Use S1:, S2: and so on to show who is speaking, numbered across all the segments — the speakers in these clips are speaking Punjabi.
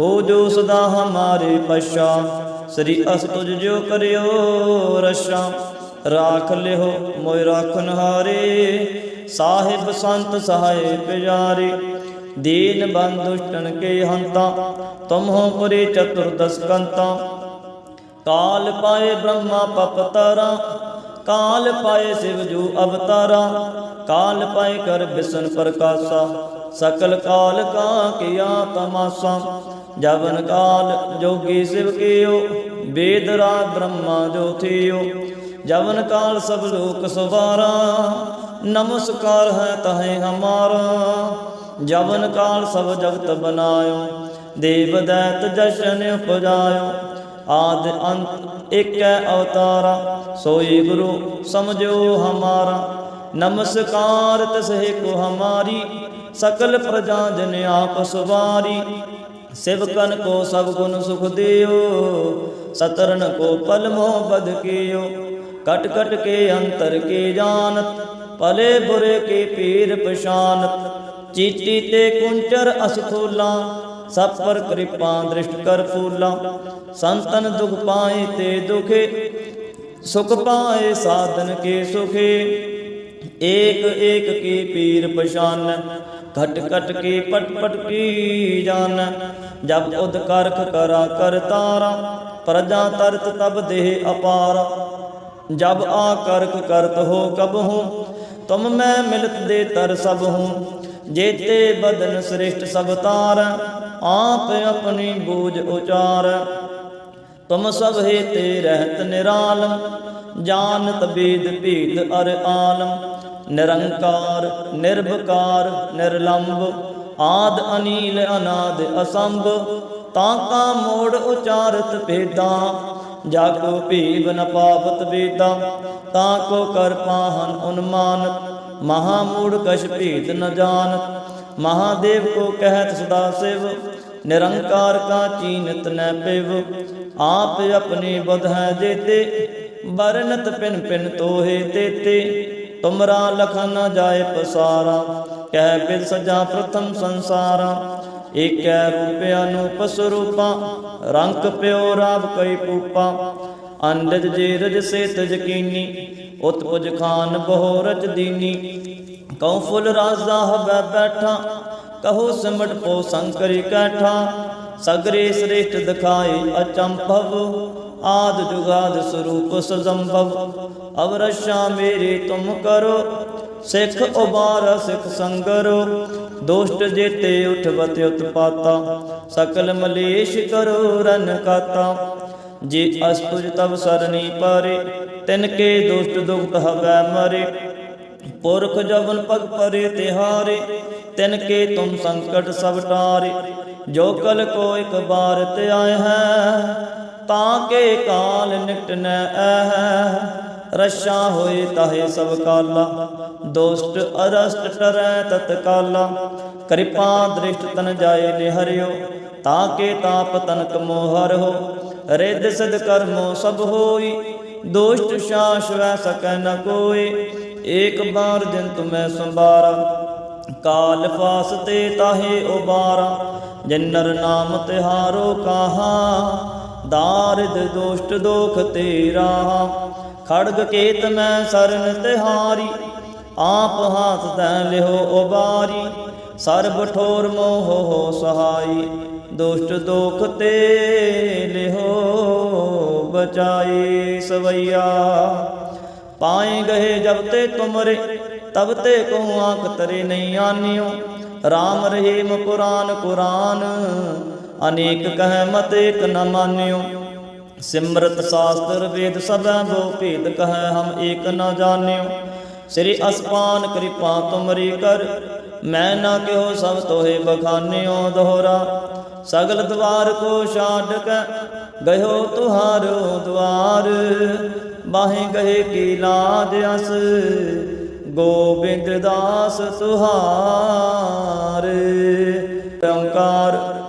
S1: ਹੋ ਜੋ ਸਦਾ ਹਮਾਰੇ ਪਛਾ ਸ੍ਰੀ ਅਸ ਤੁਜ ਜੋ ਕਰਿਓ ਰਸ਼ਾ ਰਾਖ ਲਿਓ ਮੋਇ ਰਾਖਨ ਹਾਰੇ, ਸਾਹਿਬ ਸੰਤ ਸਹਾਏ ਪਿਆਰੇ। ਦੀਨ ਬੰਦੁਸ਼ਟਨ ਕੇ ਹੰਤਾ, ਤੁਮ ਹੋ ਪੁਰੀ ਚਤੁਰਦਸ ਕੰਤਾ। ਕਾਲ ਪਾਏ ਬ੍ਰਹਮਾ ਪਪਤਰਾ ਕਾਲ ਪਾਏ ਸਿਵ ਜੂ ਅਵਤਾਰਾ। ਕਾਲ ਪਾਏ ਕਰ ਬਿਸਨ ਪ੍ਰਕਾਸ਼ਾ। ਸਕਲ ਕਾਲ ਕਾ ਕੀਆ ਤਮਾਸਾ, ਜਵਨ ਕਾਲ ਜੋਗੀ ਸਿਵ ਕੀਓ, ਵੇਦ ਰਾਜ ਬ੍ਰਹਮਾ ਜੋ ਥਿਓ। ਜਵਨ ਕਾਲ ਸਭ ਲੋਕ ਸਵਾਰਾ, ਨਮਸਕਾਰ ਹੈ ਤਹੇ ਹਮਾਰਾ। ਜਵਨ ਕਾਲ ਸਭ ਜਗਤ ਬਨਾਇਓ, ਦੇਵ ਦੈਤ ਜਸ਼ਨ ਉਪਜਾਇਓ ਆਦ ਅੰਤ ਏਕੈ ਅਵਤਾਰਾ, ਸੋਈ ਗੁਰੂ ਸਮਝੋ ਹਮਾਰਾ। ਨਮਸਕਾਰ ਤਸਹਿ ਕੋ ਹਮਾਰੀ, ਸਕਲ ਪ੍ਰਜਾ ਜਨ ਆਪ ਸਵਾਰੀ। ਸਿਵਕਨ ਕੋ ਸਭ ਗੁਣ ਸੁਖ ਦਿਓ, ਸਤਰਨ ਕੋ ਪਲ ਮੋਹ ਬਦ ਕੀਓ। ਕਟ ਕਟ ਕੇ ਅੰਤਰ ਕੇ ਜਾਣਤ, ਭਲੇ ਬੁਰੇ ਕੇ ਪੀਰ ਪਛਾਨਤ। ਚੀਟੀ ਤੇ ਕੁੰਚਰ ਅਸਥੂਲਾ ਸਭ ਪਰ ਕਿਰਪਾ ਦ੍ਰਿਸ਼ਟ ਕਰ ਫੂਲਾ। ਸੰਤਨ ਦੁਖ ਪਾਏ ਤੇ ਦੁਖੇ, ਸੁਖ ਪਾਏ ਸਾਧਨ ਕੇ ਸੁਖੇ। ਏਕ ਏਕ ਕੀ ਪੀਰ ਪਛਾਨ, ਘਟ ਘਟ ਕੇ ਪਟ ਪਟ ਕੀ ਜਾਨ। ਜਬ ਉਦ ਕਰਖ ਕਰਾ ਕਰ ਤਾਰਾ, ਪ੍ਰਜਾ ਤਰਤ ਤਬ ਦੇਹ ਅਪਾਰ। ਜਬ ਆ ਕਰਕ ਕਰਤ ਹੋ ਕਬ ਹੂੰ, ਤੁਮ ਮੈਂ ਮਿਲਤ ਦੇ ਤਰ ਸਭ ਹੂੰ। ਜੇਤੇ ਬਦਨ ਸ੍ਰਿਸ਼ਟ ਸਭ ਤਾਰ, ਆਪ ਆਪਣੀ ਬੂਝ ਉਚਾਰ। ਤੁਮ ਸਭ ਹੈ ਤੇ ਰਹਿਤ ਨਿਰਾਲਮ ਜਾਣਤ ਬੀਦ ਭੇਦ ਅਰ ਆਲਮ ਨਿਰੰਕਾਰ ਨਿਰਭਕਾਰ ਨਿਰਲੰਭ ਆਦ ਅਨੀਲ ਅਨਾਦ ਅਸੰਭ, ਤਾਂ ਕਾ ਮੋੜ ਉਚਾਰਤ ਭੇਦਾਂ ਜਾ ਕੋ ਭੀਵ ਨ ਪਾਵਤ ਵੇਦਾਂ, ਤਾਂ ਕੋ ਕਰ ਪਾਹਨ ਉਨਮਾਨਤ ਮਹਾ ਮੂੜ ਕਛ ਭੀਤ ਨ ਜਾਣਤ ਮਹਾਦੇਵ ਕੋ ਕਹਿਤ ਸਦਾ ਸਿਵ, ਨਿਰੰਕਾਰ ਕਾ ਚੀਨਤ ਨੈ ਪਿਵ, ਆਪ ਆਪਣੀ ਬੁਧ ਹੈ ਜੇਤੇ ਬਰਨਤ ਪਿਨ ਪਿਨ ਤੋਹੇ ਤੇਤੇ ਤੁਮਰਾ ਲਖਨ ਨ ਜਾਏ ਪਸਾਰਾ ਕਹਿ ਬਿਦ ਸਜਾ ਪ੍ਰਥਮ ਸੰਸਾਰਾ। ਏਕੈ ਰੂਪ ਅਨੂਪ ਸਰੂਪਾ, ਰੰਗ ਪਿਓ ਰਾਵ ਕਈ ਪੂਪਾ। ਅੰਡਜ ਜੇ ਰਜ ਸੇ ਤਜ ਕੀਨੀ, ਉਤਪੁਜ ਖਾਨ ਬਹੁ ਰਚ ਦੀਨੀ। ਕਉ ਫੁੱਲ ਰਾਜ਼ਾ ਹਬੈ ਬੈਠਾ, ਕਹੋ ਸਿਮਟ ਪੋ ਸੰਕਰੀ ਕੈਠਾ। ਸਗਰੇ ਸ੍ਰੇਸ਼ਟ ਦਿਖਾਏ ਅਚੰਭਵ ਆਦ ਜੁਗਾਦ ਸਰੂਪ ਸਜੰਭਵ। ਅਵਰਸ਼ਾ ਮੇਰੇ ਤੁਮ ਕਰੋ, ਸਿੱਖ ਉਬਾਰ ਸਿੱਖ ਸੰਗਰੋ। ਦੋਸ਼ਟ ਜੇਤੇ ਉਠਵਤ ਉਤਪਾਤਾ, ਸਕਲ ਮਲੇਸ਼ ਕਰੋ ਰਨ ਕਾਤਾ। ਜੇ ਅਸਤੁਜ ਤਬ ਸਰਣੀ ਪਾਰੇ, ਤਿਨ ਕੇ ਦੁਸ਼ਟ ਦੁਖਤ ਹਵੈ ਮਰੇ। ਪੁਰਖ ਜਵਨ ਪਗ ਪਰੇ ਤਿਹਾਰੇ ਤਿਨ ਕੇ ਤੁਮ ਸੰਕਟ ਸਭ ਟਾਰੇ। ਜੋ ਕਲ ਕੋ ਇਕ ਬਾਰ ਤੇ ਆਏ ਹੈ ਤਾਂ ਕੇ ਕਾਲ ਨਿਕਟ ਨ ਐ ਰਸ਼ਾ ਹੋਏ ਤਾਹੇ ਸਭ ਕਾਲਾ। ਦੋਸਤ ਅਰਸਟ ਟਰੈ ਤਤਕਾਲਾ ਕਿਰਪਾ ਦ੍ਰਿਸ਼ਟ ਤਨ ਜਾਏ ਨਿਹਰਿਓ, ਤਾਂ ਕੇ ਤਾਪ ਤਨਕ ਮੋਹਰ ਹੋ ਰਿੱਧ ਸਦ ਕਰਮੋ ਸਭ ਹੋਈ, ਦੋਸ਼ਟ ਸ਼ਾਸ ਵੈ ਸਕੈ ਨ ਕੋਈ ਏਕ ਬਾਰ ਦਿਨ ਤੁਮੈ ਸੰਭਾਰਾ, ਕਾਲ ਫਾਸ ਤੇ ਤਾਹੇ ਉਬਾਰਾ। ਜਨਰ ਨਾਮ ਤਿਹਾਰੋ ਕਾਹਾ ਦਾਰਿਦ ਦੋਸ਼ਟ ਦੋਖ ਤੇਰਾ। ਖੜਗ ਕੇਤ ਮੈਂ ਸਰਨ ਤਿਹਾਰੀ, ਆਪ ਹਾਥ ਤੈ ਲਿਓ ਉਬਾਰੀ। ਸਰਬ ਠੋਰ ਮੋਹ ਹੋ ਸਹਾਈ, ਦੁਸ਼ਟ ਦੋਖ ਤੇ ਲਿਹੋ ਬਚਾਈ ਸਵਈਆ। ਪਾਏ ਗਏ ਜਬ ਤੇ ਤੁਮਰੇ, ਤਬ ਤੇ ਕੋ ਆਂਖ ਤਰੇ ਨਹੀਂ ਆਨਿਓ। RAM ਰਹੀਮ ਕੁਰਾਨ ਕੁਰਾਨ ਅਨੇਕ ਕਹਿ ਮਤ ਏਕ ਨ ਮਾਨਿਓ। ਸਿਮਰਤ ਸਾਸਤਰ ਵੇਦ ਸਭੈ ਦੋ ਭੇਦ ਕਹੈ ਹਮ ਏਕ ਨ ਜਾਣਿਓ। ਸ੍ਰੀ ਅਸਪਾਨ ਕਿਰਪਾ ਤੁਮਰੀ ਕਰ, ਮੈਂ ਨਾ ਕਿਹੋ ਸਭ ਤੋਹੇ ਬਖਾਨਿਓ ਦੋਹਰਾ। ਸਗਲ ਦਵਾਰ ਕੋ ਛਾੜ ਕੇ, ਗਇਓ ਤੁਹਾਰੋ ਦਵਾਰ ਬਾਹੇ ਗਏ ਕੀ ਲਾਜ ਅਸ, ਗੋਬਿੰਦ ਦਾਸ ਤੁਹਾਰ। ਓੰਕਾਰ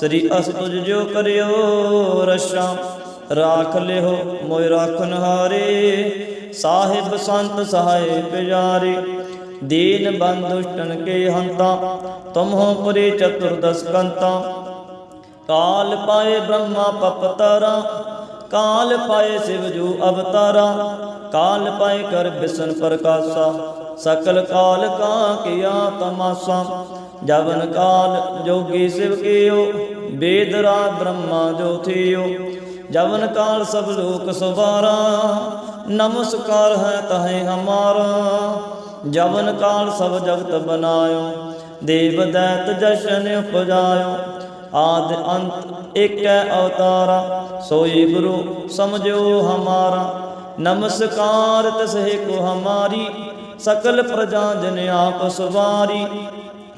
S1: ਸ੍ਰੀ ਅਸ ਤੁਜ ਜੋ ਕਰਿਓ ਰਸ਼ਾ, ਰਾਖ ਲਿਓ ਮੋਇ ਰਾਖਨ ਹਾਰੇ ਸਾਹਿਬ ਸੰਤ ਸਹਾਏ ਪਿਆਰੇ ਦੀਨ ਬੰਦੁਸ਼ਟਨ ਕੇ ਹੰਤਾ, ਤੁਮਹੋ ਪੁਰੀ ਚਤੁਰਦਸ ਕੰਤਾ। ਕਾਲ ਪਾਏ ਬ੍ਰਹਮਾ ਪਪਤਰਾ, ਕਾਲ ਪਾਏ ਸਿਵ ਜੂ ਅਵਤਾਰਾ, ਕਾਲ ਪਾਏ ਕਰ ਬਿਸਨ ਪ੍ਰਕਾਸ਼ਾ। ਸਕਲ ਕਾਲ ਕਾ ਕੀਆ ਤਮਾਸਾ, ਜਵਨ ਕਾਲ ਜੋਗੀ ਸਿਵ ਕੀਓ, ਵੇਦ ਰਾਜ ਬ੍ਰਹਮਾ ਜੋ ਥਿਓ। ਜਵਨ ਕਾਲ ਸਭ ਲੋਕ ਸਵਾਰਾ, ਨਮਸਕਾਰ ਹੈ ਤਹੇ ਹਮਾਰਾ। ਜਵਨ ਕਾਲ ਸਭ ਜਗਤ ਬਨਾਇਓ, ਦੇਵ ਦੈਤ ਜਸ਼ਨ ਉਪਜਾਇਓ। ਆਦ ਅੰਤ ਏਕੈ ਅਵਤਾਰਾ, ਸੋਈ ਗੁਰੂ ਸਮਝੋ ਹਮਾਰਾ। ਨਮਸਕਾਰ ਤਸਹਿ ਕੋ ਹਮਾਰੀ ਸਕਲ ਪ੍ਰਜਾ ਜਨ ਆਪ ਸਵਾਰੀ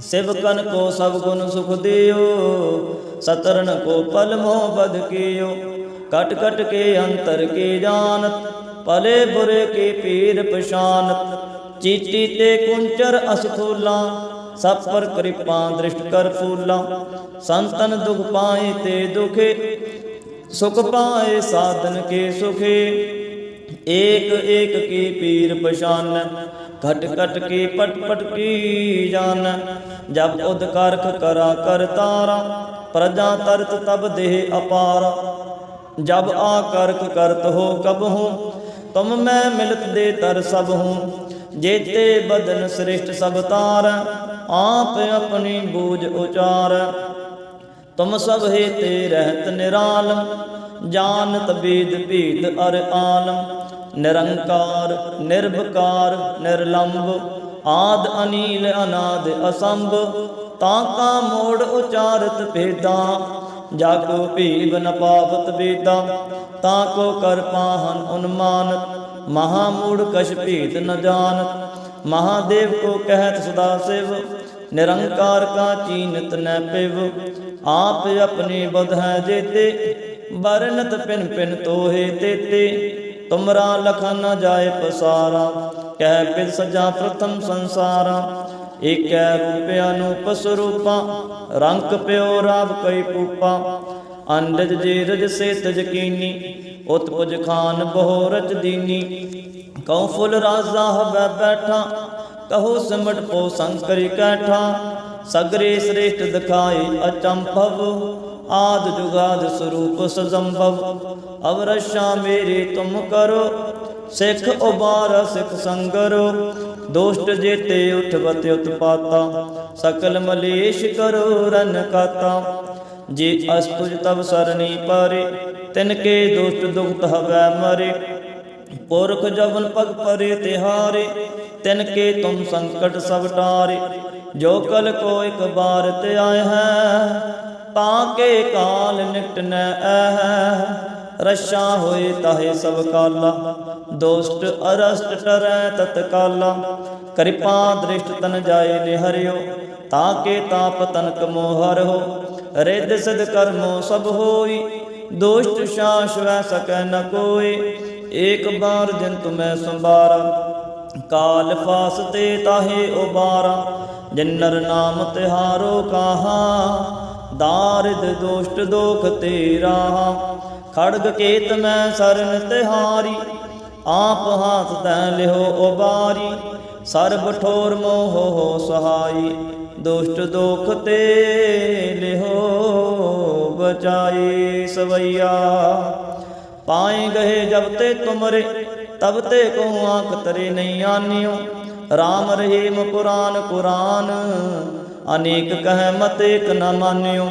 S1: ਸਿਵਕਨ ਕੋ ਸਭ ਗੁਣ ਸੁਖ ਦਿਓ, ਸਤਰਨ ਕੋ ਪਲ ਮੋਹ ਬਦ ਕੀਓ। ਕਟ ਕਟ ਕੇ ਅੰਤਰ ਕੇ ਜਾਣਤ ਭਲੇ ਬੁਰੇ ਕੇ ਪੀਰ ਪਛਾਨਤ ਚੀਤੀ ਤੇ ਕੁੰਚਰ ਅਸਥੂਲਾ ਸਭ ਪਰ ਕਿਰਪਾ ਦ੍ਰਿਸ਼ਟ ਕਰ ਫੂਲਾ। ਸੰਤਨ ਦੁਖ ਪਾਏ ਤੇ ਦੁਖੇ, ਸੁਖ ਪਾਏ ਸਾਧਨ ਕੇ ਸੁਖੇ। ਏਕ ਏਕ ਕੀ ਪੀਰ ਪਛਾਨ ਘਟ ਘਟ ਕੀ ਪਟ ਪਟ ਕੀ ਜਾਨ? ਜਬ ਉਦ ਕਰਖ ਕਰਾ ਕਰ ਤਾਰਾ, ਪ੍ਰਜਾ ਤਰਤ ਤਬ ਦੇਹ ਅਪਾਰ। ਜਬ ਆ ਕਰਖ ਕਰਤ ਹੋ ਕਬ ਹੂੰ, ਤੁਮ ਮੈਂ ਮਿਲਤ ਦੇ ਤਰ ਸਭ ਹੂੰ। ਜੇਤੇ ਬਦਨ ਸ੍ਰਿਸ਼ਟ ਸਭ ਤਾਰ, ਆਪ ਆਪਣੀ ਬੂਝ ਉਚਾਰ। ਤੁਮ ਸਭ ਹੈ ਤੇ ਰਹਿਤ ਨਿਰਾਲਮ ਜਾਣਤ ਬੀਦ ਭੀਦ ਅਰ ਆਲਮ ਨਿਰੰਕਾਰ ਨਿਰਭਕਾਰ ਨਿਰਲੰਭ ਆਦ ਅਨੀਲ ਅਨਾਦ ਅਸੰਭ, ਤਾਂ ਕਾ ਮੋੜ ਉਚਾਰਤ ਭੇਦਾਂ ਜਾ ਕੋ ਭੀਵ ਨ ਪਾਵਤ ਵੇਦਾਂ, ਤਾਂ ਕੋ ਕਰ ਪਾਹਨ ਉਨਮਾਨਤ ਮਹਾ ਮੂੜ ਕਛ ਭੀਤ ਨ ਜਾਣਤ ਮਹਾਦੇਵ ਕੋ ਕਹਿਤ ਸਦਾ ਸਿਵ, ਨਿਰੰਕਾਰ ਕਾ ਚੀਨਤ ਨੈ ਪਿਵ, ਆਪ ਆਪਣੀ ਬੁਧ ਹੈ ਜੇਤੇ ਬਰਨਤ ਪਿਨ ਪਿਨ ਤੋਹੇ ਤੇਤੇ ਤੁਮਰਾ ਲਖਨ ਨ ਜਾਏ ਪਸਾਰਾ, ਕਹਿ ਪਿਲ ਸਜਾ ਪ੍ਰਥਮ ਸੰਸਾਰਾ। ਏਕੈ ਰੂਪ ਅਨੂਪ ਸਰੂਪਾ, ਰੰਗ ਪਿਓ ਰਾਵ ਕਈ ਪੂਪਾ ਅੰਡਜ ਜੇ ਰਜ ਸੇ ਤਜ ਕੀਨੀ, ਉਤਪਜ ਖਾਨ ਬਹੁ ਰਚ ਦੀਨੀ। ਕਉ ਫੁੱਲ ਰਾਜ਼ਾ ਹਵੈ ਬੈਠਾ, ਕਹੋ ਸਿਮਟ ਪੋ ਸੰਕਰੀ ਕੈਠਾ। ਸਗਰੇ ਸ੍ਰੇਸ਼ਟ ਦਿਖਾਏ ਅਚੰਭਵ ਆਦ ਜੁਗਾਦ ਸਰੂਪ ਸਜੰਭਵ। ਅਵਰਸ਼ਾ ਮੇਰੇ ਤੁਮ ਕਰੋ, ਸਿੱਖ ਉਬਾਰ ਸਿੱਖ ਸੰਗਰੋ। ਦੋਸ਼ਟ ਜੇਤੇ ਉਠਵਤ ਉਤਪਾਤਾ, ਸਕਲ ਮਲੇਸ਼ ਕਰੋ ਰਨ ਕਾਤਾ। ਜੇ ਅਸਤੁਜ ਤਬ ਸਰਣੀ ਪਾਰੇ, ਤਿਨ ਕੇ ਦੋਸ਼ਟ ਦੁਖਤ ਹਵੈ ਮਰੇ। ਪੁਰਖ ਜਵਨ ਪਗ ਪਰੇ ਤਿਹਾਰੇ, ਤਿਨ ਕੇ ਤੁਮ ਸੰਕਟ ਸਭ ਟਾਰੇ। ਜੋ ਕਲ ਕੋ ਇਕ ਬਾਰ ਤੇ ਆਏ ਹੈ ਪਾਕੇ ਕਾਲ ਨਿਕਟਨੈ ਐਹ ਰਸ਼ਾ ਹੋਏ ਤਾਹੇ ਸਭ ਕਾਲਾ। ਦੋਸਤ ਅਰਸਟ ਟਰੈ ਤਤਕਾਲਾ ਕਿਰਪਾ ਦ੍ਰਿਸ਼ਟ ਤਨ ਜਾਏ ਨਿਹਰਿਓ। ਤਾਕੇ ਤਾਪ ਤਨਕ ਮੋਹਰ ਹੋ ਰਿੱਧ ਸਿਧ ਕਰਮੋ ਸਭ ਹੋਈ। ਦੋਸਤ ਸ਼ਾਸ ਵੈ ਸਕੈ ਨ ਕੋਈ ਏਕ ਬਾਰ ਜਿਨ ਤੁਮੈ ਸੰਭਾਰਾ। ਕਾਲ ਫਾਸਤੇ ਤਾਹੇ ਉਬਾਰਾ। ਜਿਨਰ ਨਾਮ ਤਿਹਾਰੋ ਕਾਹਾ। ਦਾਰਿਦ ਦੋਸ਼ਟ ਦੋਖ ਤੇਰਾ। ਖੜਗ ਕੇਤ ਮੈਂ ਸਰਨ ਤਿਹਾਰੀ, ਆਪ ਹਾਥ ਤੈ ਲਿਓ ਉਬਾਰੀ। ਸਰਬ ਠੋਰ ਮੋਹ ਹੋ ਸਹਾਈ, ਦੁਸ਼ਟ ਦੋਖ ਤੇ ਲਿਓ ਬਚਾਈ ਸਵਈਆ। ਪਾਏ ਗਏ ਜਬ ਤੇ ਤੁਮਰੇ, ਤਬ ਤੇ ਕੋ ਆਂਖ ਤਰੇ ਨਹੀਂ ਆਨਿਓ। RAM ਰਹੀਮ ਕੁਰਾਨ ਕੁਰਾਨ ਅਨੇਕ ਕਹਿ ਮਤ ਏਕ ਨ ਮਾਨਿਓ।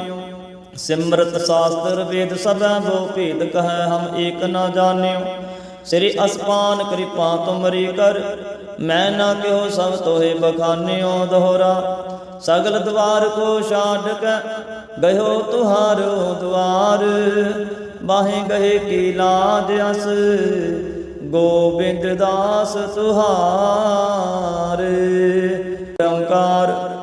S1: ਸਿਮਰਤ ਸ਼ਾਸਤਰ ਵੇਦ ਸਭੈ ਬੋ ਭੇਦ ਕਹੈ ਹਮ ਏਕ ਨ ਜਾਣਿਓ। ਸ੍ਰੀ ਅਸਪਾਨ ਕਿਰਪਾ ਤੁਮਰੀ ਕਰ, ਮੈਂ ਨਾ ਕਿਹੋ ਸਭ ਤੋਹੇ ਬਖਾਨਿਓ ਦੋਹਰਾ। ਸਗਲ ਦਵਾਰ ਕੋ ਛਾੜ ਕੇ, ਗਇਓ ਤੁਹਾਰੋ ਦਵਾਰ ਬਾਹੇ ਗਏ ਕੀ ਲਾਜ ਅਸ, ਗੋਬਿੰਦ ਦਾਸ ਤੁਹਾਰ। ਓੰਕਾਰ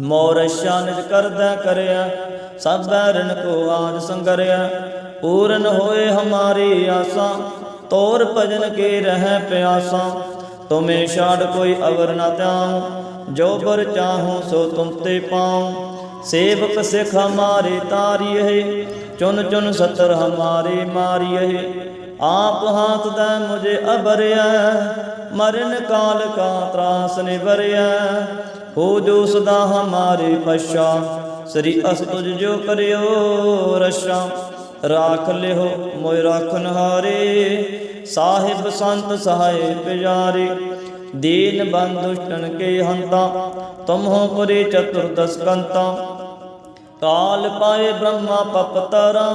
S1: ਮੋਰ ਨਿਜ ਕਰਦਾ ਕਰਿਆ ਸਭ ਰਣ ਕੋ ਆਜ ਸੰਗਰਿਆ। ਪੂਰਨ ਹੋਏ ਹਮਾਰੀ ਆਸਾਂ, ਤੋਰ ਭਜਨ ਕੇ ਰਹਿ ਪਿਆਸਾਂ। ਤੁਮੇ ਛਾੜ ਕੋਈ ਅਵਰ ਨਾ ਤਿਆਉ ਜੋ ਬਰ ਚਾਹੂੰ ਸੋ ਤੁਮ ਤੇ ਪਾਉ। ਸੇਵਕ ਸਿਖ ਹਮਾਰੇ ਤਾਰੀਏ, ਚੁਨ ਚੁਨ ਸਤਰ ਹਮਾਰੇ ਮਾਰੀਏ। ਆਪ ਹਾਥ ਦਾ ਮੁਝੇ ਅਬਰਿਆ, ਮਰਨ ਕਾਲ ਕਾ ਤਰਾਸ ਨਿਵਰਿਆ। ਹੋ ਜੋ ਸਦਾ ਹਮਾਰੇ ਪਛਾ, ਸ੍ਰੀ ਅਸ ਜੋ ਕਰਿਓ ਰਸ਼ਾ ਰਾਖ ਲਿਓ ਮੋਇ ਰਾਖਨ ਹਾਰੇ ਸਾਹਿਬ ਸੰਤ ਸਹਾਏ ਪਿਆਰੇ। ਦੀਨ ਬੰਦੁਸ਼ਟਨ ਕੇ ਹੰਤਾ, ਤੁਮਹੋ ਪੁਰੇ ਚਤੁਰਦਸ ਕੰਤਾ। ਕਾਲ ਪਾਏ ਬ੍ਰਹਮਾ ਪਪਤਰਾ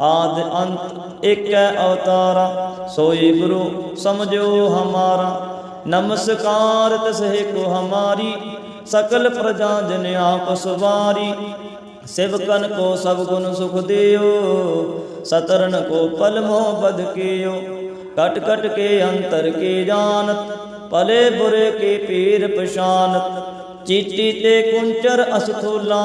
S1: ਆਦ ਅੰਤ ਏਕੈ ਅਵਤਾਰਾ, ਸੋਈ ਗੁਰੂ ਸਮਝੋ ਹਮਾਰਾ। ਨਮਸਕਾਰ ਤਸਹਿ ਕੋ ਹਮਾਰੀ, ਸਕਲ ਪ੍ਰਜਾ ਜਨ ਆਪ ਸਵਾਰੀ। ਸਿਵਕਨ ਕੋ ਸਭ ਗੁਣ ਸੁਖ ਦਿਓ ਸਤਰਨ ਕੋ ਪਲ ਮੋਹ ਬਦ ਕੀਓ। ਕਟ ਕਟ ਕੇ ਅੰਤਰ ਕੇ ਜਾਣਤ, ਭਲੇ ਬੁਰੇ ਕੇ ਪੀਰ ਪਛਾਨਤ। ਚੀਟੀ ਤੇ ਕੁੰਚਰ ਅਸਥੂਲਾ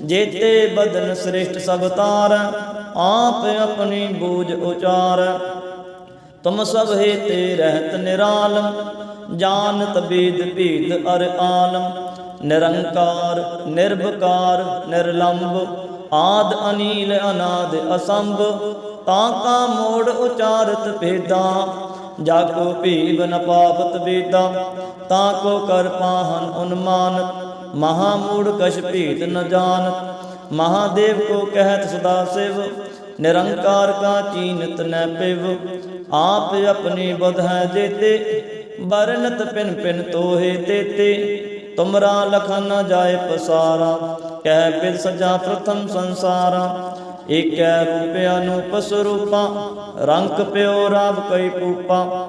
S1: ਜੇਤੇ ਬਦਨ ਸ੍ਰਿਸ਼ਟ ਸਭ ਤਾਰ, ਆਪ ਆਪਣੀ ਬੂਝ ਉਚਾਰ। ਤੁਮ ਸਭ ਹੈ ਤੇ ਰਹਿਤ ਨਿਰਾਲਮ ਜਾਣਤ ਬੀਦ ਭੀਦ ਅਰ ਆਲਮ ਨਿਰੰਕਾਰ ਨਿਰਭਕਾਰ ਨਿਰਲੰਭ ਆਦ ਅਨੀਲ, ਅਨਾਦ ਅਸੰਭ, ਤਾਂ ਕਾ ਮੋੜ ਉਚਾਰਤ ਭੇਦਾਂ। ਜਾਗੋ ਭੀਵ ਨ ਪਾਵਤ ਵੇਦਾਂ, ਤਾਂ ਕੋ ਕਰ ਪਾਹਨ ਉਨਮਾਨਤ ਮਹਾ ਮੂੜ ਕਛ ਭੀਤ ਨ ਜਾਣਤ ਮਹਾਦੇਵ ਕੋ ਕਹਿਤ ਸਦਾ ਸਿਵ, ਨਿਰੰਕਾਰ ਕਾ ਚੀਨਤ ਨੈ ਪਿਵ। ਆਪ ਆਪਣੀ ਬੁਧ ਹੈ ਜੇਤੇ ਬਰਨਤ ਪਿਨ ਪਿਨ ਤੋਹੇ ਤੇਤੇ। ਤੁਮਰਾ ਲਖਨ ਨ ਜਾਏ ਪਸਾਰਾ, ਕਹਿ ਬਿਦ ਸਜਾ ਪ੍ਰਥਮ ਸੰਸਾਰਾ। ਏਕੈ ਰੂਪਿ ਅਨੂਪ ਸਰੂਪਾ, ਰੰਗ ਪਿਓ ਰਾਵ ਕਈ ਪੂਪਾ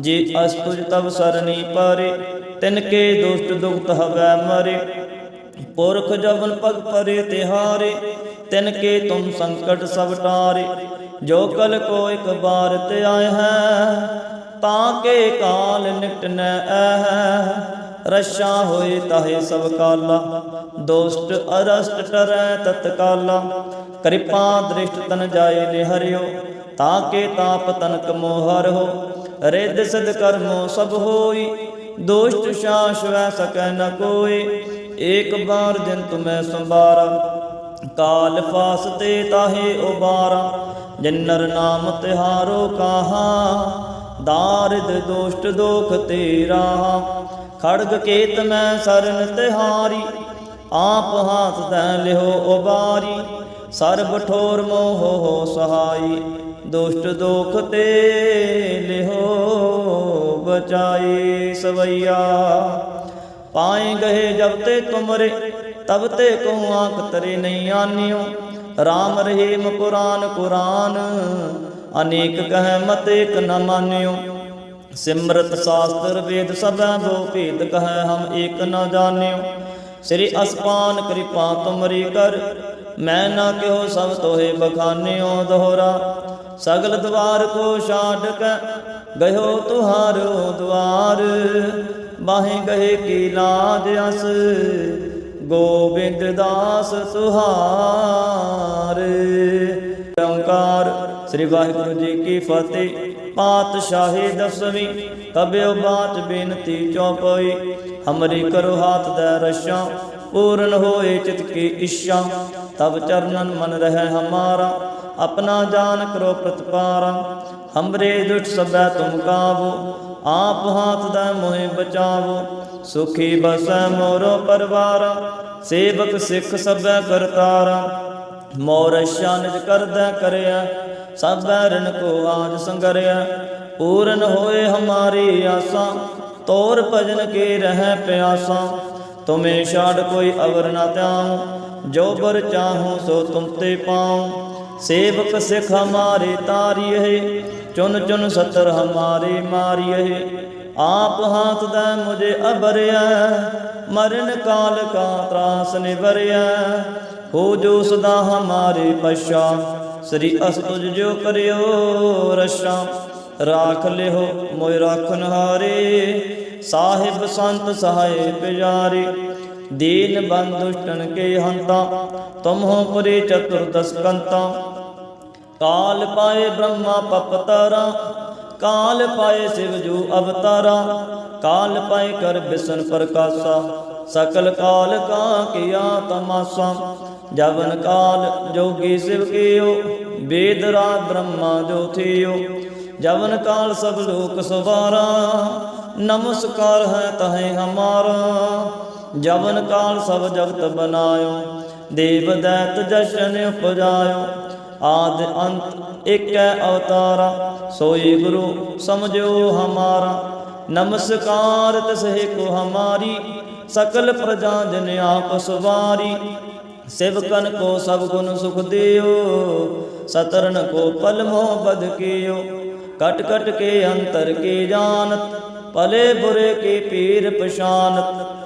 S1: ਜੇ ਅਸਤੁਜ ਤਬ ਸਰਣੀ ਪਾਰੇ, ਤਿਨ ਕੇ ਦੋਸ਼ਟ ਦੁਖਤ ਹਵੈ ਮਰੇ। ਪੁਰਖ ਜਵਨ ਪਗ ਪਰੇ ਤਿਹਾਰੇ, ਤਿਨ ਕੇ ਤੁਮ ਸੰਕਟ ਸਭ ਟਾਰੇ। ਜੋ ਕਲ ਕੋ ਇੱਕ ਬਾਰ ਤੇ ਆਏ ਹੈ, ਤਾਂ ਕੇ ਕਾਲ ਨਿਕਟ ਨ ਐ ਰਸ਼ਾ ਹੋਏ ਤਾਹੇ ਸਭ ਕਾਲਾ ਦੋਸਤ ਅਰਸਟ ਟਰੈ ਤਤਕਾਲਾ। ਕਿਰਪਾ ਦ੍ਰਿਸ਼ਟ ਤਨ ਜਾਏ ਨੇ ਤਾਂ ਕੇ ਤਾਪ ਤਨਕ ਮੋਹਰ ਹੋ ਰਿੱਧ ਸਦ ਕਰਮੋ ਸਭ ਹੋਈ। ਦੋਸ਼ਟ ਸ਼ਾਸ ਵੈ ਸਕੈ ਨ ਕੋਈ ਏਕ ਬਾਰ ਜਿਨ ਤੁਮੈ ਸੰਭਾਰਾ, ਕਾਲ ਫਾਸ ਤਾਹੇ ਉਬਾਰਾ। ਜਨਰ ਨਾਮ ਤਿਹਾਰੋ ਕਾਹਾ, ਦਾਰਿਦ ਦੋਸ਼ਟ ਦੋਖ ਤੇਰਾ। ਖੜਗ ਕੇਤ ਮੈਂ ਸਰਨ ਤਿਹਾਰੀ, ਆਪ ਹਾਥ ਤੈ ਲਿਓ ਉਬਾਰੀ। ਸਰਬ ਠੋਰ ਮੋਹ ਹੋ ਸਹਾਈ। ਦੁਸ਼ਟ ਦੋਖ ਤੇ ਲਿਹੋ ਬਚਾਈ ਸਵਈਆ। ਪਾਏ ਗਏ ਜਬ ਤੇ ਤੁਮਰੇ, ਤਬ ਤੇ ਕੋ ਆਂਖ ਤਰੇ ਨਹੀਂ ਆਨਿਓ। RAM ਰਹੀਮ ਕੁਰਾਨ ਕੁਰਾਨ ਅਨੇਕ ਕਹਿ ਮਤ ਇਕ ਨ ਮਾਨਿਓ। ਸਿਮਰਤ ਸਾਸਤਰ ਵੇਦ ਸਭੈ ਬੋ ਭੇਦ ਕਹੈ ਹਮ ਏਕ ਨ ਜਾਣਿਓ। ਸ੍ਰੀ ਅਸਪਾਨ ਕਿਰਪਾ ਤੁਮਰੀ ਕਰ, ਮੈਂ ਨਾ ਕਿਹੋ ਸਭ ਤੋਹੇ ਬਖਾਨਿਓ ਦੋਹਰਾ। ਸਗਲ ਦਵਾਰ ਕੋ ਛਾੜ ਗਇਓ ਤੁਹਾਰੋ ਦਵਾਰ ਬਾਹੇ ਗਏ ਕੀ ਲਾਜ ਅਸ, ਗੋਬਿੰਦ ਦਾਸ ਤੁਹਾਰ। ਓੰਕਾਰ, ਸ੍ਰੀ ਵਾਹਿਗੁਰੂ ਜੀ ਕੀ ਫਤਿਹ। ਪਾਤਸ਼ਾਹੀ ਦਸਵੀਂ ਕਬਿਓ ਬਾਤ ਬੇਨਤੀ ਚੌਪਈ। ਹਮਰੀ ਕਰੋ ਹਾਥ ਦੇ ਰਸ਼ਾਂ, ਪੂਰਨ ਹੋਏ ਚਿਤ ਕੀ ਇੱਛਾ। ਤਬ ਚਰਨਨ ਮਨ ਰਹਿ ਹਮਾਰਾ ਆਪਣਾ ਜਾਨ ਕਰੋ ਪ੍ਰਤਪਾਰਾ। ਹਮਰੇ ਦੁਟ ਸਭੈ ਤੁਮ ਕਾਵੋ, ਆਪ ਹਾਥ ਦਾ ਮੋਹਿ ਬਚਾਵੋ। ਸੁਖੀ ਬਸੈ ਮੋਰੋ ਪਰਵਾਰ, ਸੇਵਕ ਸਿੱਖ ਸਭੈ ਕਰਤਾਰਾ। ਮੋਰ ਨਿਜ ਕਰਦਾ ਕਰਿਆ ਸਭੈ ਰਣ ਕੋ ਆਜ ਸੰਗਰਿਆ ਪੂਰਨ ਹੋਏ ਹਮਾਰੀ ਆਸਾਂ, ਤੋਰ ਭਜਨ ਕੇ ਰਹਿ ਪਿਆਸਾਂ। ਤੁਮੇ ਛਾੜ ਕੋਈ ਅਵਰ ਨਾ ਤਿਆਉ ਜੋ ਬਰ ਚਾਹੂੰ ਸੋ ਤੁਮ ਤੇ ਪਾਉ। ਸੇਵਕ ਸਿਖ ਹਮਾਰੇ ਤਾਰੀਏ, ਚੁਨ ਚੁਨ ਸਤਰ ਹਮਾਰੇ ਮਾਰੀਏ। ਆਪ ਹਾਥ ਦਾ ਮੁਝੇ ਅਬਰਿਆ, ਮਰਨ ਕਾਲ ਕਾ ਤਰਾਸ ਨਿਵਰਿਆ। ਹੋ ਜੋ ਸਦਾ ਹਮਾਰੇ ਪਛਾ, ਸ੍ਰੀ ਅਸਤੁਜ ਜੋ ਕਰਿਓ ਰਸ਼ਾ ਰਾਖ ਲਿਓ ਮੋਇ ਰਾਖਨ ਹਾਰੇ, ਸਾਹਿਬ ਸੰਤ ਸਹਾਏ ਪਿਆਰੇ। ਦੀਨ ਬੰਦ ਦੁਸ਼ਟਨ ਕੇ ਹੰਤਾ ਤੁਮ ਹੋ ਚਤੁਰਦਸ ਕੰਤਾ। ਕਾਲ ਪਾਏ ਬ੍ਰਹਮਾ ਪਪਤਰਾ ਕਾਲ ਪਾਏ ਸਿਵ ਜੂ ਅਵਤਾਰਾ। ਕਾਲ ਪਾਏ ਕਰ ਬਿਸਨ ਪ੍ਰਕਾਸ਼ਾ, ਸਕਲ ਕਾਲ ਕਾ ਕੀਆ ਤਮਾਸਾ। ਜਵਨ ਕਾਲ ਜੋਗੀ ਸਿਵ ਕੀਓ ਵੇਦ ਰਾਜ ਬ੍ਰਹਮਾ ਜੋ ਥਿਓ। ਜਵਨ ਕਾਲ ਸਭ ਲੋਕ ਸਵਾਰਾ, ਨਮਸਕਾਰ ਹੈ ਤਹੇ ਹਮਾਰਾ। ਜਵਨ ਕਾਲ ਸਭ ਜਗਤ ਬਨਾਇਓ, ਦੇਵ ਦੈਤ ਜਸ਼ਨ ਉਪਜਾਇਓ। ਆਦ ਅੰਤ ਏਕੈ ਅਵਤਾਰਾ, ਸੋਈ ਗੁਰੂ ਸਮਝੋ ਹਮਾਰਾ। ਨਮਸਕਾਰ ਤਸਹਿ ਕੋ ਹਮਾਰੀ, ਸਕਲ ਪ੍ਰਜਾ ਜਨ ਆਪ ਸਵਾਰੀ। ਸਿਵਕਨ ਕੋ ਸਭ ਗੁਣ ਸੁਖ ਦਿਓ ਸਤਰਨ ਕੋ ਪਲ ਮੋਹ ਬਦ ਕੀਓ। ਕਟ ਕਟ ਕੇ ਅੰਤਰ ਕੇ ਜਾਣਤ, ਭਲੇ ਬੁਰੇ ਕੇ ਪੀਰ ਪਛਾਨਤ।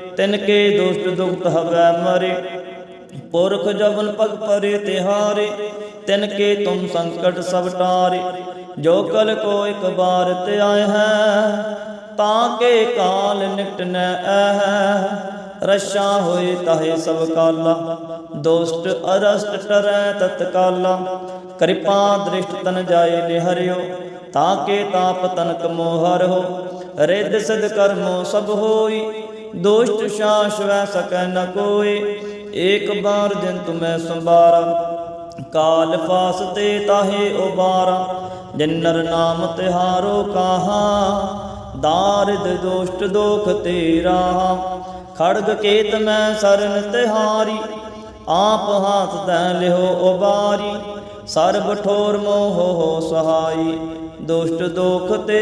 S1: ਤਿਨ ਕੇ ਦੋਸ਼ਟ ਦੁਖਤ ਹਵੈ ਮਰੇ, ਪੁਰਖ ਜਵਨ ਪਗ ਪਰੇ ਤਿਹਾਰੇ ਤਿਨ ਕੇ ਤੁਮ ਸੰਕਟ ਸਭ ਟਾਰੇ, ਜੋ ਕਲ ਕੋ ਇੱਕ ਬਾਰ ਤੇ ਆਏ ਹੈ, ਤਾਂ ਕੇ ਕਾਲ ਨਿਕਟ ਨ ਐ ਰਸ਼ਾ ਹੋਏ ਤਾਹੇ ਸਭ ਕਾਲਾ ਦੋਸਤ ਅਰਸਟ ਟਰੈ ਤਤਕਾਲਾ, ਕਿਰਪਾ ਦ੍ਰਿਸ਼ਟ ਤਨ ਜਾਏ ਨਿਹਰਿਓ, ਤਾਂ ਕੇ ਤਾਪ ਤਨਕ ਮੋਹਰ ਹੋ ਰਿੱਧ ਸਿਧ ਕਰਮੋ ਸਭ ਹੋਈ ਦੋਸ਼ਟ ਸ਼ਾਸ ਵੈ ਸਕੈ ਨ ਕੋਏ, ਏਕ ਬਾਰ ਜਿਨ ਤੁਮੈ ਸੰਭਾਰਾ, ਕਾਲ ਫਾਸ ਤੇ ਤਾਹੇ ਉਬਾਰਾ ਜਿਨਰ ਨਾਮ ਤਿਹਾਰੋ ਕਾਹਾ, ਦਾਰਿਦ ਦੋਸ਼ਟ ਦੋਖ ਤੇਰਾ, ਖੜਗ ਕੇਤ ਮੈਂ ਸਰਨ ਤਿਹਾਰੀ, ਆਪ ਹਾਥ ਤੈ ਲਿਓ ਉਬਾਰੀ, ਸਰਬ ਠੋਰ ਮੋਹ ਹੋ ਸਹਾਈ। ਦੁਸ਼ਟ ਦੁਖ ਤੇ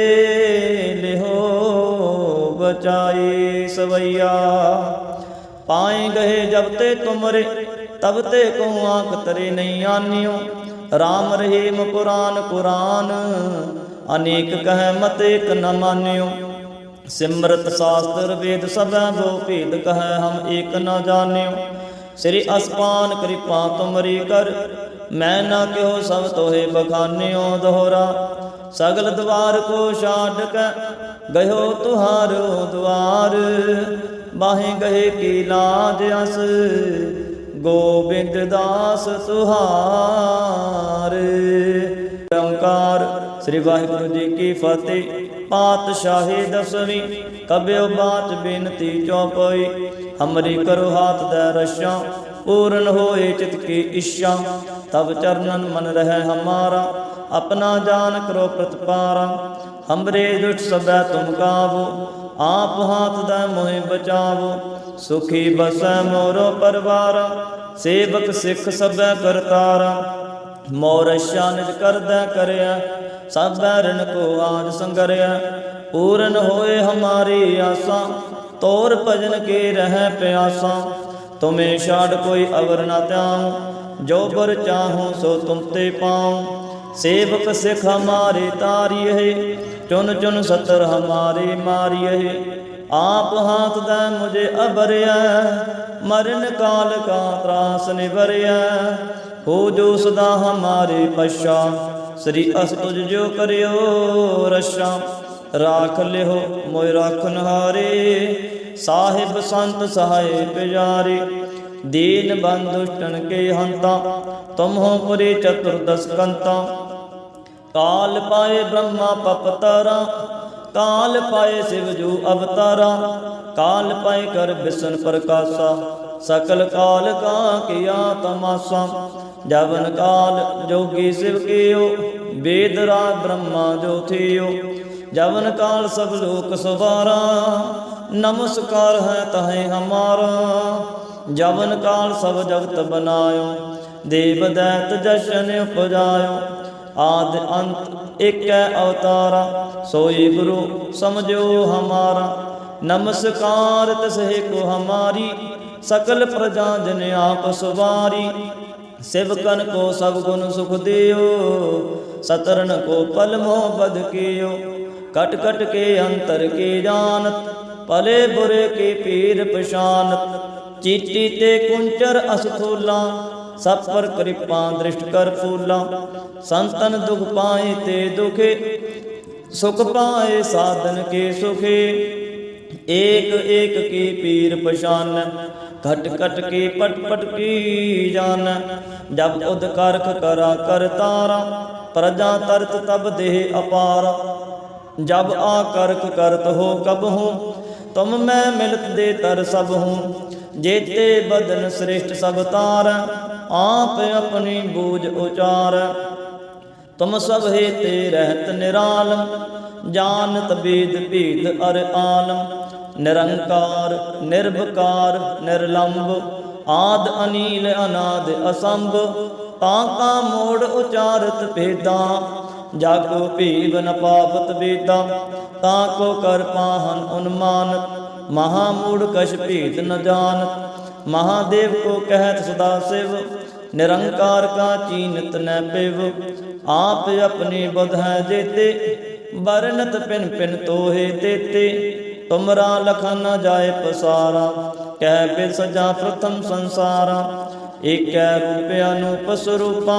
S1: ਲਿਹੋ ਬਚਾਈ ਸਵਈਆ। ਪਾਏ ਗਏ ਜਬ ਤੇ ਤੁਮਰੇ, ਤਬ ਤੇ ਕੋ ਆਂਖ ਤਰੇ ਨਹੀਂ ਆਨਿਓ। RAM ਰਹੀਮ ਕੁਰਾਨ ਕੁਰਾਨ ਅਨੇਕ ਕਹਿ ਮਤ ਇਕ ਨ ਮਾਨਿਓ। ਸਿਮਰਤ ਸ਼ਾਸਤਰ ਵੇਦ ਸਭੈ ਬੋ ਭੇਦ ਕਹੈ ਹਮ ਏਕ ਨ ਜਾਣਿਓ। ਸ੍ਰੀ ਅਸਪਾਨ ਕਿਰਪਾ ਤੁਮਰੀ ਕਰ, ਮੈਂ ਨਾ ਕਿਉ ਸਭ ਤੋਹੇ ਬਖਾਨਿਓ ਦੋਹਰਾ। ਸਗਲ ਦਵਾਰ ਕੋ ਛਾੜ ਗਇਓ ਤੁਹਾਰੋ ਦਵਾਰ ਬਾਹੇ ਗਏ ਕੀ ਲਾਜ ਅਸ, ਗੋਬਿੰਦ ਦਾਸ ਤੁਹਾਰ। ਓੰਕਾਰ, ਸ੍ਰੀ ਵਾਹਿਗੁਰੂ ਜੀ ਕੀ ਫਤਿਹ। ਪਾਤਸ਼ਾਹੀ ਦਸਵੀਂ, ਕਬਿਓ ਬਾਤ ਬੇਨਤੀ ਚੌਪਈ। ਹਮਰੀ ਕਰੋ ਹਾਥ ਦਾ ਰਸ਼ਾਂ ਪੂਰਨ ਹੋਏ ਚਿਤ ਕੀ ਇੱਛਾ ਤਬ ਚਰਨਨ ਮਨ ਰਹਿ ਹਮਾਰਾ, ਆਪਣਾ ਜਾਨ ਕਰੋ ਪ੍ਰਤਪਾਰਾ। ਹਮਰੇ ਦੁਖ ਸਦਾ ਤੁਮ ਕਾਵੋ ਆਪ ਹਾਥ ਦਾ ਮੋਹਿ ਬਚਾਵੋ। ਸੁਖੀ ਬਸੈ ਮੋਰੋ ਪਰਵਾਰਾ, ਸੇਵਕ ਸਿੱਖ ਸਭੈ ਕਰਤਾਰਾ। ਮੋਰ ਨਿਜ ਕਰਦਾ ਕਰਿਆ ਸਭ ਰਣ ਕੋ ਆਜ ਸੰਗਰਿਆ ਪੂਰਨ ਹੋਏ ਹਮਾਰੀ ਆਸਾਂ, ਤੋਰ ਭਜਨ ਕੇ ਰਹਿ ਪਿਆਸਾਂ। ਤੁਮੇ ਛਾੜ ਕੋਈ ਅਵਰ ਨਾ ਤਿਆਉ, ਜੋ ਬਰ ਚਾਹੂੰ ਸੋ ਤੁਮ ਤੇ ਪਾਉ। ਸੇਵਕ ਸਿਖ ਹਮਾਰੇ ਤਾਰੀਏ, ਚੁਨ ਚੁਨ ਸਤਰ ਹਮਾਰੇ ਮਾਰੀਏ। ਆਪ ਹਾਥ ਦਾ ਮੁਝੇ ਅਬਰਿਆ ਮਰਨ ਕਾਲ ਕਾ ਤਰਾਸ ਨਿਵਰਿਆ। ਹੋ ਜੋ ਸਦਾ ਹਮਾਰੇ ਪਛਾ, ਸ੍ਰੀ ਅਸਤੁਜ ਜੋ ਕਰਿਓ ਰਸ਼ਾ ਰਾਖ ਲਿਓ ਮੋਇ ਰਾਖਨ ਹਾਰੇ ਸਾਹਿਬ ਸੰਤ ਸਹਾਏ ਪਿਆਰੇ ਦੀਨ ਬੰਦੁਸ਼ਟਨ ਕੇ ਹੰਤਾ ਤੁਮ ਹੋ ਪੁਰੇ ਚਤੁਰਦਸ ਕੰਤਾ। ਕਾਲ ਪਾਏ ਬ੍ਰਹਮਾ ਪਪਤਰਾ ਕਾਲ ਪਾਏ ਸਿਵ ਜੂ ਅਵਤਾਰਾ, ਕਾਲ ਪਾਏ ਕਰ ਬਿਸ਼ਨ ਪ੍ਰਕਾਸ਼ਾ। ਸਕਲ ਕਾਲ ਕਾ ਕੀਆ ਤਮਾਸਾ, ਜਵਨ ਕਾਲ ਜੋਗੀ ਸਿਵ ਕੀਓ, ਵੇਦ ਰਾਜ ਬ੍ਰਹਮਾ ਜੋ ਥਿਓ। ਜਵਨ ਕਾਲ ਸਭ ਲੋਕ ਸਵਾਰਾ ਨਮਸਕਾਰ ਹੈ ਤਹੇ ਹਮਾਰਾ। ਜਵਨ ਕਾਲ ਸਭ ਜਗਤ ਬਨਾਇਓ, ਦੇਵ ਦੈਤ ਜਸ਼ਨ ਉਪਜਾਇਓ। ਆਦ ਅੰਤ ਏਕੈ ਅਵਤਾਰਾ ਸੋਈ ਗੁਰੂ ਸਮਝੋ ਹਮਾਰਾ। ਨਮਸਕਾਰ ਤਸਹਿ ਕੋ ਹਮਾਰੀ, ਸਕਲ ਪ੍ਰਜਾ ਜਨ ਆਪ ਸਵਾਰੀ। ਸਿਵਕਨ ਕੋ ਸਭ ਗੁਣ ਸੁਖ ਦਿਓ ਸਤਰਨ ਕੋ ਪਲ ਮੋਹ ਬਦ ਕੀਓ। ਕਟ ਕਟ ਕੇ ਅੰਤਰ ਕੇ ਜਾਣਤ ਭਲੇ ਬੁਰੇ ਕੇ ਪੀਰ ਪਛਾਨਤ ਚੀਟੀ ਤੇ ਕੁੰਚਰ ਅਸਥੂਲਾ ਸਭ ਪਰ ਕਿਰਪਾ ਦ੍ਰਿਸ਼ਟ ਕਰ ਫੂਲਾ। ਸੰਤਨ ਦੁਖ ਪਾਏ ਤੇ ਦੁਖੇ, ਸੁਖ ਪਾਏ ਸਾਧਨ ਕੇ ਸੁਖੇ। ਏਕ ਏਕ ਕੀ ਪੀਰ ਪਛਾਨ, ਘਟ ਘਟ ਕੇ ਪਟ ਪਟ ਕੀ ਜਾਨ। ਜਬ ਉਦ ਕਰਖ ਕਰਾ ਕਰ ਤਾਰਾ, ਪ੍ਰਜਾ ਤਰਤ ਤਬ ਦੇਹ ਅਪਾਰ। ਜਬ ਆ ਕਰਖ ਕਰਤ ਹੋ ਕਬ ਹੋ ਤੁਮ ਮੈਂ ਮਿਲਤ ਦੇ ਤਰ ਸਭ ਹੂੰ, ਜੇਤੇ ਬਦਨ ਸ੍ਰਿਸ਼ਟ ਸਭ ਤਾਰ, ਆਪ ਆਪਣੀ ਬੂਝ ਉਚਾਰ। ਤੁਮ ਸਭ ਹੈ ਰਹਿਤ ਨਿਰਾਲਮ ਜਾਣਤ ਬੀਦ ਭੀਤ ਅਰ ਆਲਮ ਨਿਰੰਕਾਰ ਨਿਰਭਕਾਰ ਨਿਰਲੰਭ ਆਦ ਅਨੀਲ ਅਨਾਦ ਅਸੰਭ, ਤਾਂ ਕਾ ਮੋੜ ਉਚਾਰਤ ਭੇਦਾਂ। ਜਾਗੋ ਭੀਵ ਨ ਪਾਵਤ ਵੇਦਾਂ, ਤਾਂ ਕੋ ਕਰ ਪਾਹਨ ਉਨਮਾਨ। ਮਹਾ ਮੂੜ ਕਛ ਭੀਤ ਨ ਜਾਣਤ ਮਹਾਦੇਵ ਕੋ ਕਹਿਤ ਸਦਾ ਸਿਵ, ਨਿਰੰਕਾਰ ਕਾ ਚੀਨਤ ਨੈ ਪਿਵ। ਆਪ ਆਪਣੀ ਬੁਧ ਹੈ ਜੇਤੇ ਬਰਨਤ ਪਿਨ ਪਿਨ ਤੋਹੇ ਤੇਤੇ। ਤੁਮਰਾ ਲਖਨ ਜਾਏ ਪਸਾਰਾ, ਕਹਿ ਬਿ ਸਜਾ ਪ੍ਰਥਮ ਸੰਸਾਰਾ। ਏਕੈ ਰੂਪ ਅਨੂਪ ਸਰੂਪਾ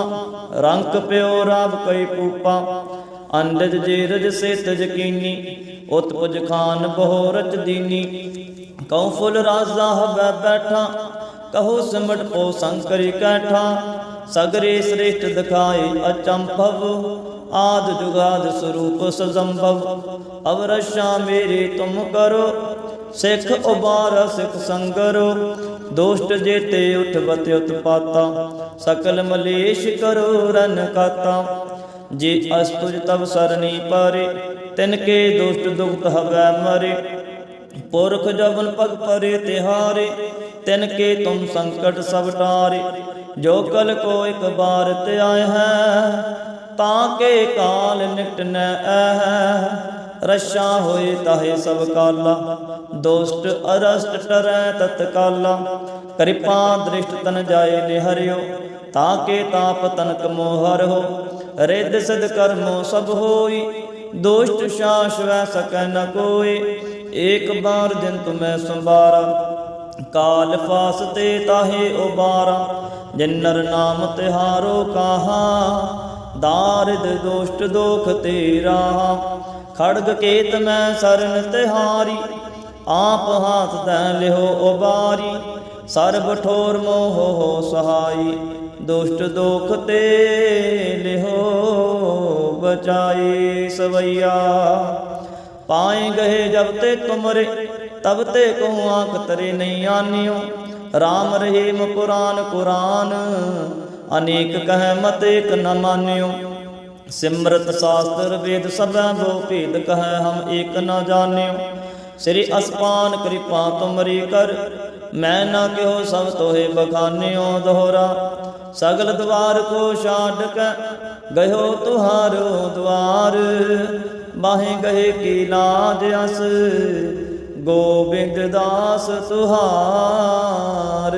S1: ਰੰਗ ਪਿਓ ਰਾਵ ਕਈ ਪੂਪਾ। ਅੰਡਜ ਜੇ ਰਜ ਸੇ ਤਜ ਕੀਨੀ ਉਤ ਪੁਜ ਖਾਨ ਬਹੁ ਰਚ ਦੀਨੀ। ਕਉ ਫੁੱਲ ਰਾਜ਼ਾ ਹਵੈ ਬੈਠਾ, ਕਹੋ ਸਿਮਟ ਪੋ ਸੰਕਰੀ ਕੈਠਾ। ਸਗਰੇ ਸ੍ਰੇਸ਼ਟ ਦਿਖਾਏ ਅਚੰਭਵ, ਆਦ ਜੁਗਾਦ ਸਰੂਪ ਸਜੰਭਵ। ਅਵਰਸ਼ਾ ਮੇਰੇ ਤੁਮ ਕਰੋ, ਸਿੱਖ ਉਬਾਰ ਸਿੱਖ ਸੰਗਰੋ। ਦੋਸ਼ਟ ਜੇਤੇ ਉਠਵਤ ਉਤਪਾਤਾ, ਸਕਲ ਮਲੇਸ਼ ਕਰੋ ਰਨ ਕਾਤਾ। ਜੇ ਅਸਤੁਜ ਤਬ ਸਰਨੀ ਪਾਰੇ, ਤਿਨ ਕੇ ਦੁਸ਼ਟ ਦੁਖਤ ਹਵੈ ਮਰੇ। ਪੁਰਖ ਜਵਨ ਪਗ ਪਰੇ ਤਿਹਾਰੇ, ਤਿਨ ਕੇ ਤੁਮ ਸੰਕਟ ਸਭ ਟਾਰੇ। ਜੋ ਕਲ ਕੋ ਇੱਕ ਬਾਰ ਤੇ ਆਏ ਹੈ, ਤਾਂ ਕੇ ਕਾਲ ਨਿਕਟ ਨ ਐ ਰਸ਼ਾ ਹੋਏ ਤਾਹੇ ਸਭ ਕਾਲਾ ਦੋਸਤ ਅਰਸਟ ਟਰੈ ਤਤਕਾਲਾ। ਕਿਰਪਾ ਦ੍ਰਿਸ਼ਟ ਤਨ ਜਾਏ ਨਿਹਰਿਓ, ਤਾਂ ਕੇ ਤਾਪ ਤਨਕ ਮੋਹਰ ਹੋ ਰਿੱਧ ਸਿਧ ਕਰਮੋ ਸਭ ਹੋਈ, ਦੋਸ਼ਟ ਸ਼ਾਸ ਸਕੈ ਨ ਕੋਈ ਏਕ ਬਾਰ ਜਿਨ ਤੁਮੈ ਸੰਭਾਰਾ, ਕਾਲ ਫਾਸ ਤੇ ਤਾਹੇ ਉਬਾਰਾ। ਜਿਨਰ ਨਾਮ ਤਿਹਾਰੋ ਕਾਹਾ, ਦਾਰਿਦ ਦੋਸ਼ਟ ਦੋਖ ਤੇਰਾ। ਖੜਗ ਕੇਤ ਮੈਂ ਸਰਨ ਤਿਹਾਰੀ, ਆਪ ਹਾਥ ਤੈ ਲਿਓ ਉਬਾਰੀ, ਸਰਬ ਠੋਰ ਮੋਹ ਹੋ ਸਹਾਈ, ਦੁਸ਼ਟ ਦੋਖ ਤੇ ਲਿਓ ਬਚਾਈ ਸਵਈਆ। ਪਾਏ ਗਏ ਜਬ ਤੇ ਤੁਮਰੇ ਤਬ ਤੇ ਕਹੂੰ ਆਂਖ ਤਰੇ ਨਹੀਂ ਆਨਿਓ RAM ਰਹੀਮ ਕੁਰਾਨ ਕੁਰਾਨ ਅਨੇਕ ਕਹਿ ਮਤ ਇਕ ਨ ਮਾਨਿਓ। ਸਿਮਰਤ ਸ਼ਾਸਤਰ ਵੇਦ ਸਭੈ ਬੋ ਭੇਦ ਕਹੈ ਹਮ ਏਕ ਨਾ ਜਾਣਿਓ। ਸ੍ਰੀ ਅਸਪਾਨ ਕਿਰਪਾ ਤੁਮਰੀ ਕਰ, ਮੈਂ ਨਾ ਕਿਹੋ ਸਭ ਤੋਹੇ ਬਖਾਨਿਓ ਦੋਹਰਾ। ਸਗਲ ਦਵਾਰ ਕੋ ਛਾੜ ਕੇ, ਗਇਓ ਤੁਹਾਰੋ ਦਵਾਰ। ਬਾਹੇ ਗਏ ਕੀ ਲਾਜ ਅਸ, ਗੋਬਿੰਦ ਦਾਸ ਤੁਹਾਰ।